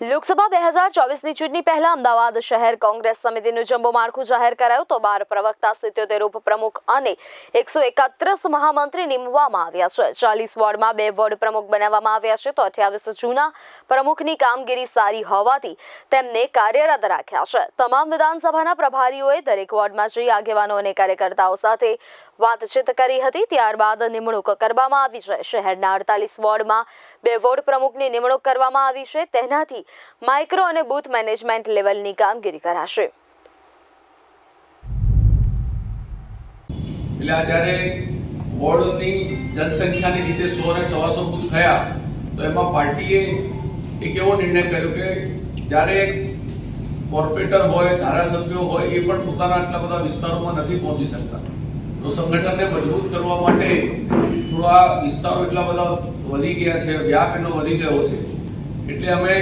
લોકસભા બે હજાર ચોવીસની ચૂંટણી પહેલા અમદાવાદ શહેર કોંગ્રેસ સમિતિનું જમ્બો માળખું જાહેર કરાયું તો બાર પ્રવક્તા, સિત્યોતેર ઉપપ્રમુખ અને એકસો એકત્રીસ મહામંત્રી નિમવામાં આવ્યા છે. ચાલીસ વોર્ડમાં બે વોર્ડ પ્રમુખ બનાવવામાં આવ્યા છે તો અઠ્યાવીસ જૂના પ્રમુખની કામગીરી સારી હોવાથી તેમને કાર્યરત રાખ્યા છે. તમામ વિધાનસભાના પ્રભારીઓએ દરેક વોર્ડમાં જઈ આગેવાનો અને કાર્યકર્તાઓ સાથે વાતચીત કરી હતી. ત્યારબાદ નિમણૂક કરવામાં આવી છે. શહેરના અડતાલીસ વોર્ડમાં બે વોર્ડ પ્રમુખની નિમણૂક કરવામાં આવી છે. તેનાથી માઇક્રો અને બૂથ મેનેજમેન્ટ લેવલની કામગીરી કરાશે. એટલે જ્યારે વોર્ડની જનસંખ્યાની રીતે સો ને સવાસો બૂથ થયા, તો એમાં પાર્ટીએ એક એવો નિર્ણય કર્યો કે જ્યારે કોર્પોરેટર હોય, ધારાસભ્યો હોય, એ પણ પોતાના આટલા બધા વિસ્તારોમાં નથી પહોંચી શકતા. તો સંગઠનને મજબૂત કરવા માટે થોડા વિસ્તારો એટલા બધા વધી ગયા છે, વ્યાપ એનો વધી ગયો છે. એટલે અમે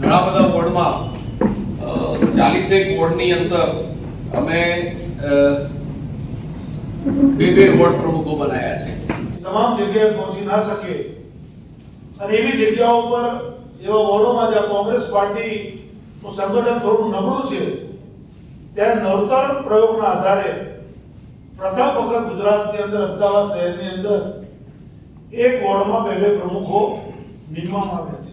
ઘણા બધા વોર્ડમાં ચાલીસેક વોર્ડની અંદર અમે બે બે વોર્ડ પ્રમુખો બનાવ્યા છે. તમામ જગ્યાએ પહોંચી ના શકે અને એવી જગ્યાઓ પર એવા વોર્ડોમાં જ્યાં કોંગ્રેસ પાર્ટીનું સંગઠન થોડું નબળું છે, ત્યાં નવતર પ્રયોગના આધારે પ્રથમ વખત ગુજરાતની અંદર અમદાવાદ શહેરની અંદર એક વોર્ડમાં બે બે પ્રમુખો નિમવામાં આવ્યા છે.